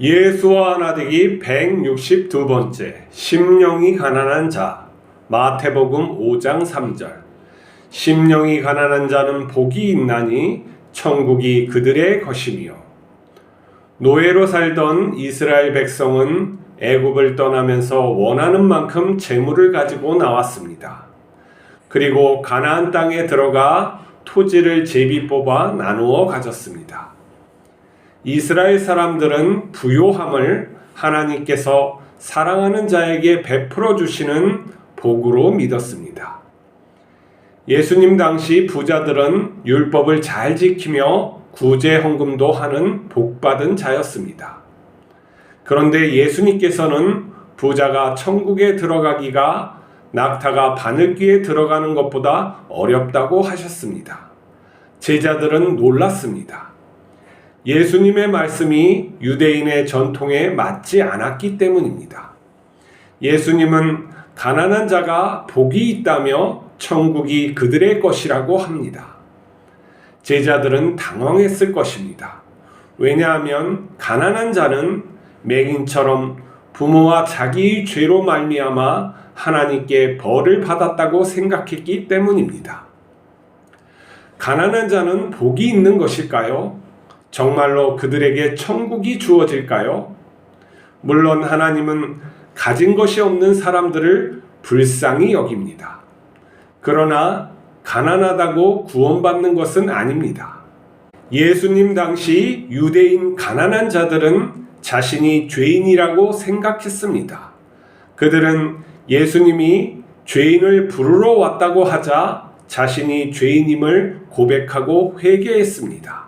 예수와 나되기 162번째 심령이 가난한 자 마태복음 5장 3절 심령이 가난한 자는 복이 있나니 천국이 그들의 것이며 노예로 살던 이스라엘 백성은 애굽을 떠나면서 원하는 만큼 재물을 가지고 나왔습니다. 그리고 가나안 땅에 들어가 토지를 제비 뽑아 나누어 가졌습니다. 이스라엘 사람들은 부요함을 하나님께서 사랑하는 자에게 베풀어 주시는 복으로 믿었습니다. 예수님 당시 부자들은 율법을 잘 지키며 구제 헌금도 하는 복받은 자였습니다. 그런데 예수님께서는 부자가 천국에 들어가기가 낙타가 바늘귀에 들어가는 것보다 어렵다고 하셨습니다. 제자들은 놀랐습니다. 예수님의 말씀이 유대인의 전통에 맞지 않았기 때문입니다. 예수님은 가난한 자가 복이 있다며 천국이 그들의 것이라고 합니다. 제자들은 당황했을 것입니다. 왜냐하면 가난한 자는 맹인처럼 부모와 자기의 죄로 말미암아 하나님께 벌을 받았다고 생각했기 때문입니다. 가난한 자는 복이 있는 것일까요? 정말로 그들에게 천국이 주어질까요? 물론 하나님은 가진 것이 없는 사람들을 불쌍히 여깁니다. 그러나 가난하다고 구원받는 것은 아닙니다. 예수님 당시 유대인 가난한 자들은 자신이 죄인이라고 생각했습니다. 그들은 예수님이 죄인을 부르러 왔다고 하자 자신이 죄인임을 고백하고 회개했습니다.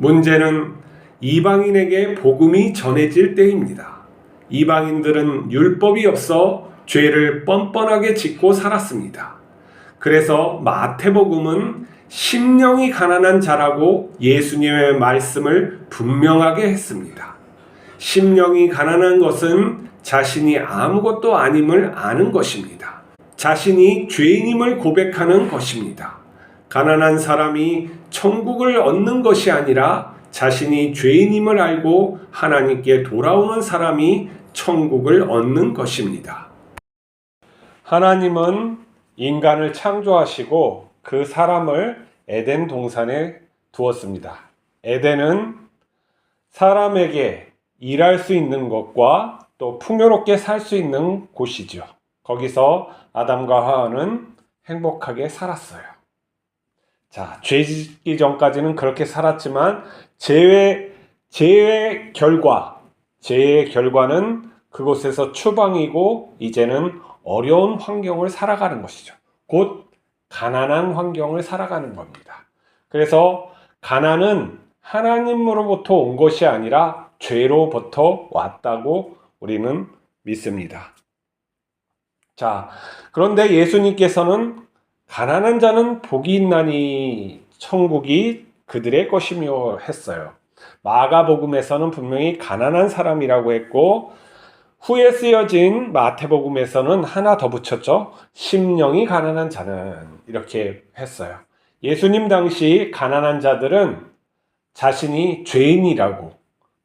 문제는 이방인에게 복음이 전해질 때입니다. 이방인들은 율법이 없어 죄를 뻔뻔하게 짓고 살았습니다. 그래서 마태복음은 심령이 가난한 자라고 예수님의 말씀을 분명하게 했습니다. 심령이 가난한 것은 자신이 아무것도 아님을 아는 것입니다. 자신이 죄인임을 고백하는 것입니다. 가난한 사람이 천국을 얻는 것이 아니라 자신이 죄인임을 알고 하나님께 돌아오는 사람이 천국을 얻는 것입니다. 하나님은 인간을 창조하시고 그 사람을 에덴 동산에 두었습니다. 에덴은 사람에게 일할 수 있는 것과 또 풍요롭게 살 수 있는 곳이죠. 거기서 아담과 하와는 행복하게 살았어요. 자, 죄 짓기 전까지는 그렇게 살았지만 죄의 죄의 결과, 죄의 결과는 그곳에서 추방이고 이제는 어려운 환경을 살아가는 것이죠. 곧 가난한 환경을 살아가는 겁니다. 그래서 가난은 하나님으로부터 온 것이 아니라 죄로부터 왔다고 우리는 믿습니다. 자, 그런데 예수님께서는 가난한 자는 복이 있나니 천국이 그들의 것이며 했어요. 마가복음에서는 분명히 가난한 사람이라고 했고 후에 쓰여진 마태복음에서는 하나 더 붙였죠. 심령이 가난한 자는 이렇게 했어요. 예수님 당시 가난한 자들은 자신이 죄인이라고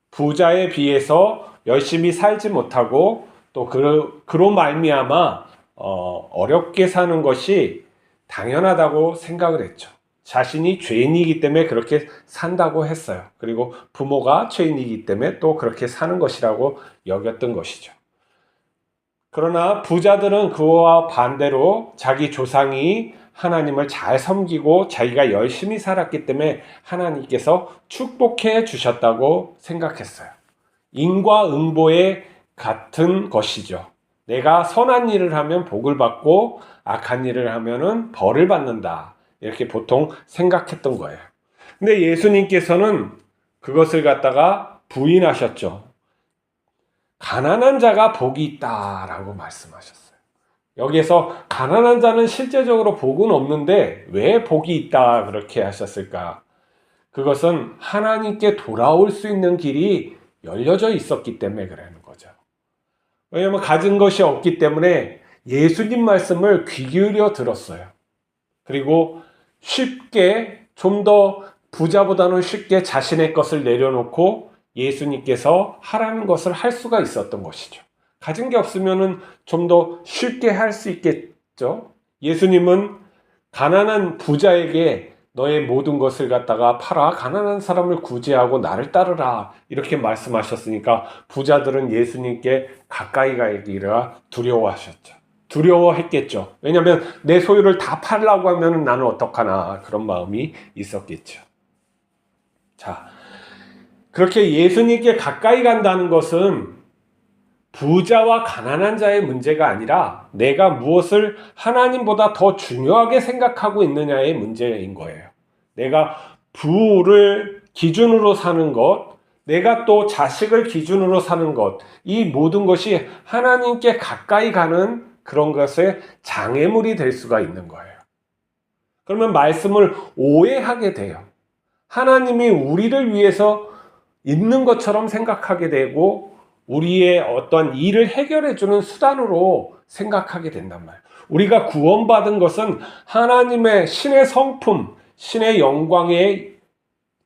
부자에 비해서 열심히 살지 못하고 또 그, 그로 말미암아 어, 어렵게 사는 것이 당연하다고 생각을 했죠. 자신이 죄인이기 때문에 그렇게 산다고 했어요. 그리고 부모가 죄인이기 때문에 또 그렇게 사는 것이라고 여겼던 것이죠. 그러나 부자들은 그와 반대로 자기 조상이 하나님을 잘 섬기고 자기가 열심히 살았기 때문에 하나님께서 축복해 주셨다고 생각했어요. 인과응보의 같은 것이죠. 내가 선한 일을 하면 복을 받고 악한 일을 하면은 벌을 받는다. 이렇게 보통 생각했던 거예요. 근데 예수님께서는 그것을 갖다가 부인하셨죠. 가난한 자가 복이 있다라고 말씀하셨어요. 여기에서 가난한 자는 실제적으로 복은 없는데 왜 복이 있다 그렇게 하셨을까? 그것은 하나님께 돌아올 수 있는 길이 열려져 있었기 때문에 거죠. 왜냐하면 가진 것이 없기 때문에 예수님 말씀을 귀 기울여 들었어요. 그리고 쉽게 좀 더 부자보다는 쉽게 자신의 것을 내려놓고 예수님께서 하라는 것을 할 수가 있었던 것이죠. 가진 게 없으면은 좀 더 쉽게 할 수 있겠죠. 예수님은 가난한 부자에게 너의 모든 것을 갖다가 팔아 가난한 사람을 구제하고 나를 따르라 이렇게 말씀하셨으니까 부자들은 예수님께 가까이 가기라 두려워하셨죠. 두려워했겠죠. 왜냐하면 내 소유를 다 팔라고 하면 나는 어떡하나 그런 마음이 있었겠죠. 자, 그렇게 예수님께 가까이 간다는 것은 부자와 가난한 자의 문제가 아니라 내가 무엇을 하나님보다 더 중요하게 생각하고 있느냐의 문제인 거예요. 내가 부를 기준으로 사는 것, 내가 또 자식을 기준으로 사는 것, 이 모든 것이 하나님께 가까이 가는 그런 것의 장애물이 될 수가 있는 거예요. 그러면 말씀을 오해하게 돼요. 하나님이 우리를 위해서 있는 것처럼 생각하게 되고 우리의 어떤 일을 해결해 주는 수단으로 생각하게 된단 말이에요. 우리가 구원받은 것은 하나님의 신의 성품, 신의 영광에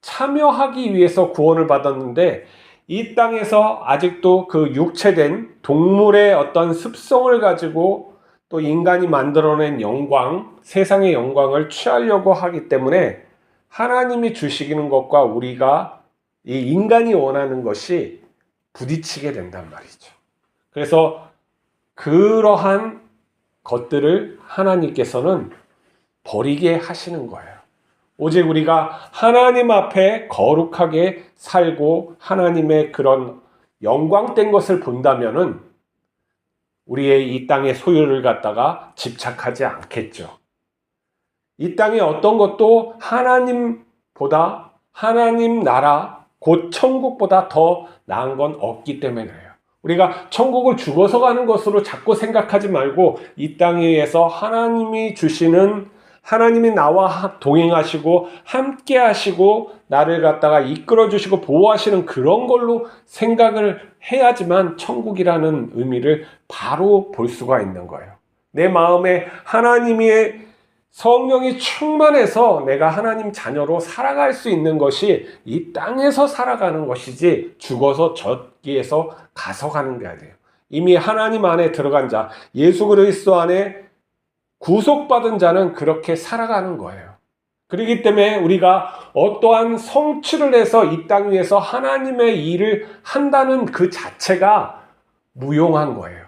참여하기 위해서 구원을 받았는데 이 땅에서 아직도 그 육체된 동물의 어떤 습성을 가지고 또 인간이 만들어낸 영광, 세상의 영광을 취하려고 하기 때문에 하나님이 주시기는 것과 우리가 이 인간이 원하는 것이 부딪히게 된단 말이죠. 그래서 그러한 것들을 하나님께서는 버리게 하시는 거예요. 오직 우리가 하나님 앞에 거룩하게 살고 하나님의 그런 영광된 것을 본다면은 우리의 이 땅의 소유를 갖다가 집착하지 않겠죠. 이 땅의 어떤 것도 하나님보다 하나님 나라 곧 천국보다 더 나은 건 없기 때문에 그래요. 우리가 천국을 죽어서 가는 것으로 자꾸 생각하지 말고 이 땅에서 하나님이 주시는 하나님이 나와 동행하시고 함께 하시고 나를 갖다가 이끌어 주시고 보호하시는 그런 걸로 생각을 해야지만 천국이라는 의미를 바로 볼 수가 있는 거예요. 내 마음에 하나님의 성령이 충만해서 내가 하나님 자녀로 살아갈 수 있는 것이 이 땅에서 살아가는 것이지 죽어서 저기에서 가서 가는 게 아니에요. 이미 하나님 안에 들어간 자, 예수 그리스도 안에 구속받은 자는 그렇게 살아가는 거예요. 그렇기 때문에 우리가 어떠한 성취를 해서 이 땅 위에서 하나님의 일을 한다는 그 자체가 무용한 거예요.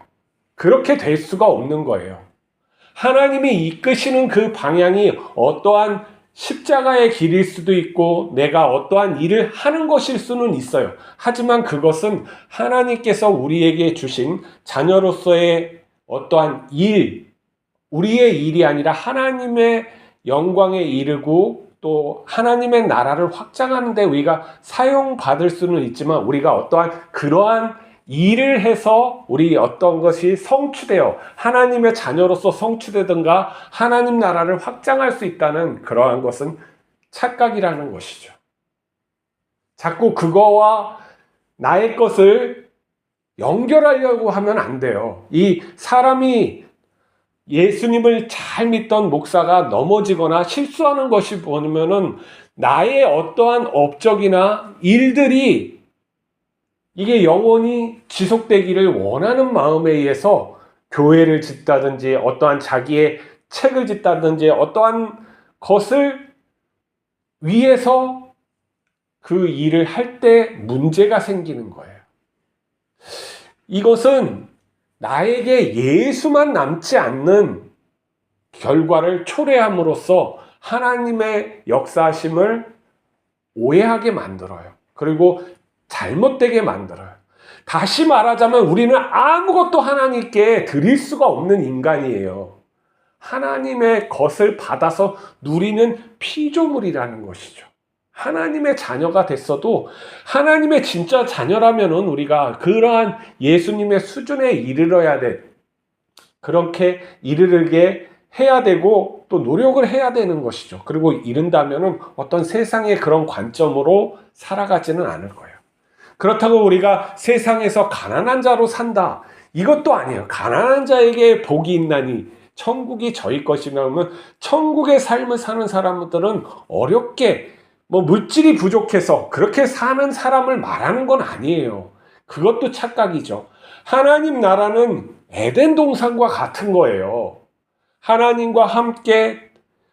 그렇게 될 수가 없는 거예요. 하나님이 이끄시는 그 방향이 어떠한 십자가의 길일 수도 있고 내가 어떠한 일을 하는 것일 수는 있어요. 하지만 그것은 하나님께서 우리에게 주신 자녀로서의 어떠한 일, 우리의 일이 아니라 하나님의 영광에 이르고 또 하나님의 나라를 확장하는데 우리가 사용받을 수는 있지만 우리가 어떠한 그러한 일을 해서 우리 어떤 것이 성취되어 하나님의 자녀로서 성취되든가 하나님 나라를 확장할 수 있다는 그러한 것은 착각이라는 것이죠. 자꾸 그거와 나의 것을 연결하려고 하면 안 돼요. 이 사람이 예수님을 잘 믿던 목사가 넘어지거나 실수하는 것이 보면은 나의 어떠한 업적이나 일들이 이게 영원히 지속되기를 원하는 마음에 의해서 교회를 짓다든지 어떠한 자기의 책을 짓다든지 어떠한 것을 위해서 그 일을 할 때 문제가 생기는 거예요. 이것은 나에게 예수만 남지 않는 결과를 초래함으로써 하나님의 역사심을 오해하게 만들어요. 그리고 잘못되게 만들어요. 다시 말하자면 우리는 아무것도 하나님께 드릴 수가 없는 인간이에요. 하나님의 것을 받아서 누리는 피조물이라는 것이죠. 하나님의 자녀가 됐어도 하나님의 진짜 자녀라면은 우리가 그러한 예수님의 수준에 이르러야 돼. 그렇게 이르게 해야 되고 또 노력을 해야 되는 것이죠. 그리고 이른다면은 어떤 세상의 그런 관점으로 살아가지는 않을 거예요. 그렇다고 우리가 세상에서 가난한 자로 산다. 이것도 아니에요. 가난한 자에게 복이 있나니 천국이 저희 것이라면 천국의 삶을 사는 사람들은 어렵게 뭐 물질이 부족해서 그렇게 사는 사람을 말하는 건 아니에요. 그것도 착각이죠. 하나님 나라는 에덴 동산과 같은 거예요. 하나님과 함께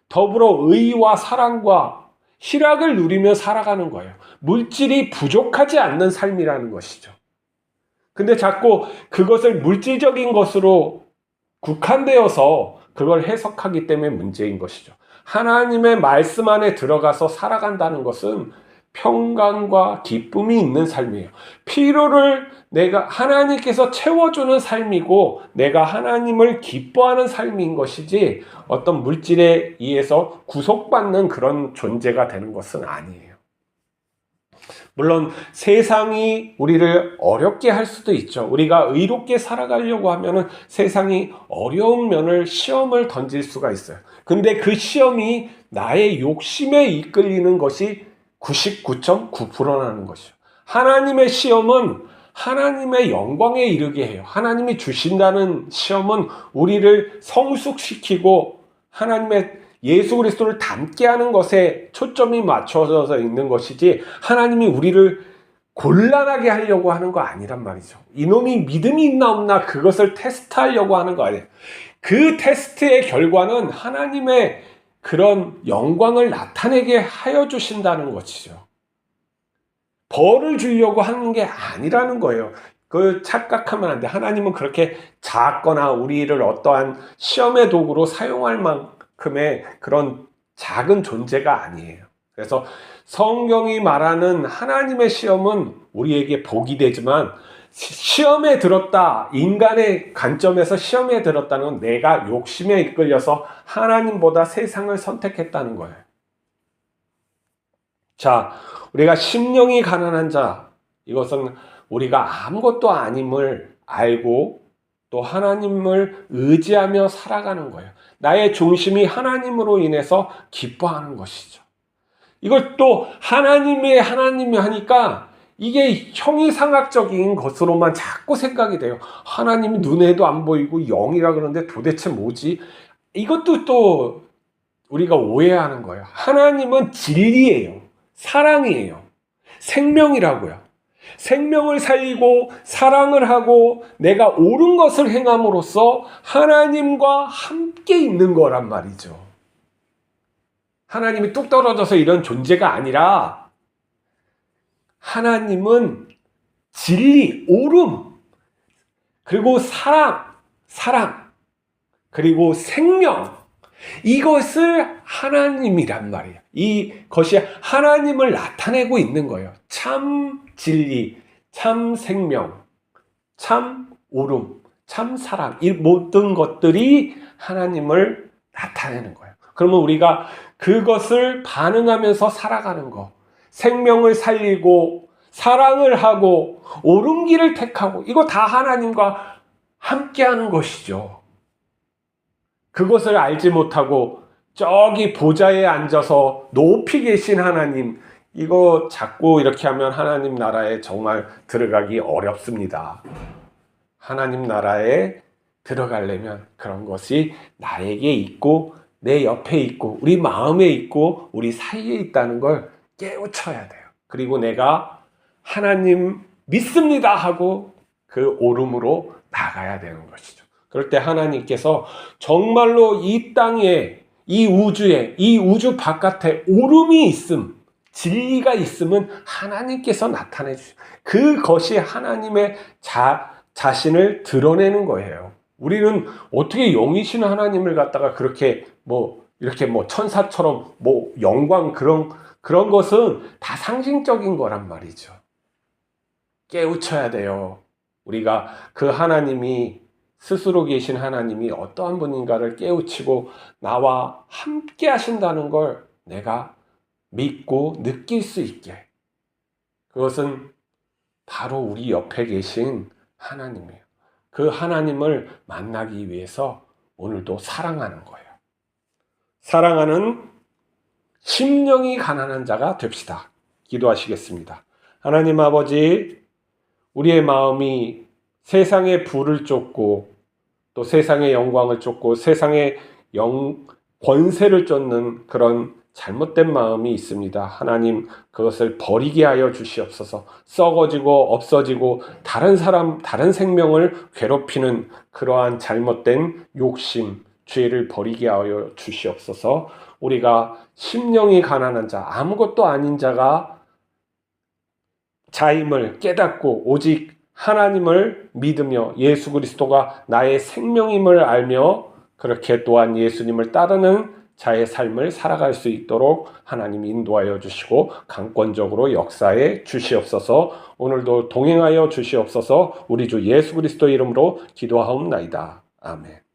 더불어 의와 사랑과 희락을 누리며 살아가는 거예요. 물질이 부족하지 않는 삶이라는 것이죠. 근데 자꾸 그것을 물질적인 것으로 국한되어서 그걸 해석하기 때문에 문제인 것이죠. 하나님의 말씀 안에 들어가서 살아간다는 것은 평강과 기쁨이 있는 삶이에요. 필요를 내가 하나님께서 채워주는 삶이고 내가 하나님을 기뻐하는 삶인 것이지 어떤 물질에 의해서 구속받는 그런 존재가 되는 것은 아니에요. 물론 세상이 우리를 어렵게 할 수도 있죠. 우리가 의롭게 살아가려고 하면은 세상이 어려운 면을 시험을 던질 수가 있어요. 근데 그 시험이 나의 욕심에 이끌리는 것이 99.9%라는 것이죠. 하나님의 시험은 하나님의 영광에 이르게 해요. 하나님이 주신다는 시험은 우리를 성숙시키고 하나님의 예수 그리스도를 닮게 하는 것에 초점이 맞춰져 있는 것이지 하나님이 우리를 곤란하게 하려고 하는 거 아니란 말이죠. 이놈이 믿음이 있나 없나 그것을 테스트하려고 하는 거 아니에요. 그 테스트의 결과는 하나님의 그런 영광을 나타내게 하여 주신다는 것이죠. 벌을 주려고 하는 게 아니라는 거예요. 그 착각하면 안 돼. 하나님은 그렇게 작거나 우리를 어떠한 시험의 도구로 사용할 만 큼의 그런 작은 존재가 아니에요. 그래서 성경이 말하는 하나님의 시험은 우리에게 복이 되지만 시험에 들었다. 인간의 관점에서 시험에 들었다는 건 내가 욕심에 이끌려서 하나님보다 세상을 선택했다는 거예요. 자, 우리가 심령이 가난한 자, 이것은 우리가 아무것도 아님을 알고 또 하나님을 의지하며 살아가는 거예요. 나의 중심이 하나님으로 인해서 기뻐하는 것이죠. 이걸 또 하나님의 하나님이 하니까 이게 형이상학적인 것으로만 자꾸 생각이 돼요. 하나님이 눈에도 안 보이고 영이라 그러는데 도대체 뭐지? 이것도 또 우리가 오해하는 거예요. 하나님은 진리예요. 사랑이에요. 생명이라고요. 생명을 살리고 사랑을 하고 내가 옳은 것을 행함으로써 하나님과 함께 있는 거란 말이죠. 하나님이 뚝 떨어져서 이런 존재가 아니라 하나님은 진리, 옳음, 그리고 사랑, 사랑, 그리고 생명, 이것을 하나님이란 말이에요. 이 것이 하나님을 나타내고 있는 거예요. 참 진리, 참 생명, 참 옳음, 참 사랑, 이 모든 것들이 하나님을 나타내는 거예요. 그러면 우리가 그것을 반응하면서 살아가는 거, 생명을 살리고 사랑을 하고 옳은 길을 택하고 이거 다 하나님과 함께 하는 것이죠. 그것을 알지 못하고 저기 보좌에 앉아서 높이 계신 하나님 이거 자꾸 이렇게 하면 하나님 나라에 정말 들어가기 어렵습니다. 하나님 나라에 들어가려면 그런 것이 나에게 있고 내 옆에 있고 우리 마음에 있고 우리 사이에 있다는 걸 깨우쳐야 돼요. 그리고 내가 하나님 믿습니다 하고 그 오름으로 나가야 되는 것이죠. 그럴 때 하나님께서 정말로 이 땅에 이 우주에 이 우주 바깥에 오름이 있음 진리가 있음은 하나님께서 나타내 주시. 그것이 하나님의 자 자신을 드러내는 거예요. 우리는 어떻게 영이신 하나님을 갖다가 그렇게 뭐 이렇게 뭐 천사처럼 뭐 영광 그런 그런 것은 다 상징적인 거란 말이죠. 깨우쳐야 돼요. 우리가 그 하나님이 스스로 계신 하나님이 어떠한 분인가를 깨우치고 나와 함께 하신다는 걸 내가 믿고 느낄 수 있게. 그것은 바로 우리 옆에 계신 하나님이에요. 그 하나님을 만나기 위해서 오늘도 사랑하는 거예요. 사랑하는 심령이 가난한 자가 됩시다. 기도하시겠습니다. 하나님 아버지, 우리의 마음이 세상의 부를 쫓고 또 세상의 영광을 쫓고 세상의 영, 권세를 쫓는 그런 잘못된 마음이 있습니다. 하나님 그것을 버리게 하여 주시옵소서. 썩어지고 없어지고 다른 사람, 다른 생명을 괴롭히는 그러한 잘못된 욕심, 죄를 버리게 하여 주시옵소서. 우리가 심령이 가난한 자, 아무것도 아닌 자가 자임을 깨닫고 오직 하나님을 믿으며 예수 그리스도가 나의 생명임을 알며 그렇게 또한 예수님을 따르는 자의 삶을 살아갈 수 있도록 하나님 인도하여 주시고 강권적으로 역사에 주시옵소서 오늘도 동행하여 주시옵소서 우리 주 예수 그리스도 이름으로 기도하옵나이다. 아멘.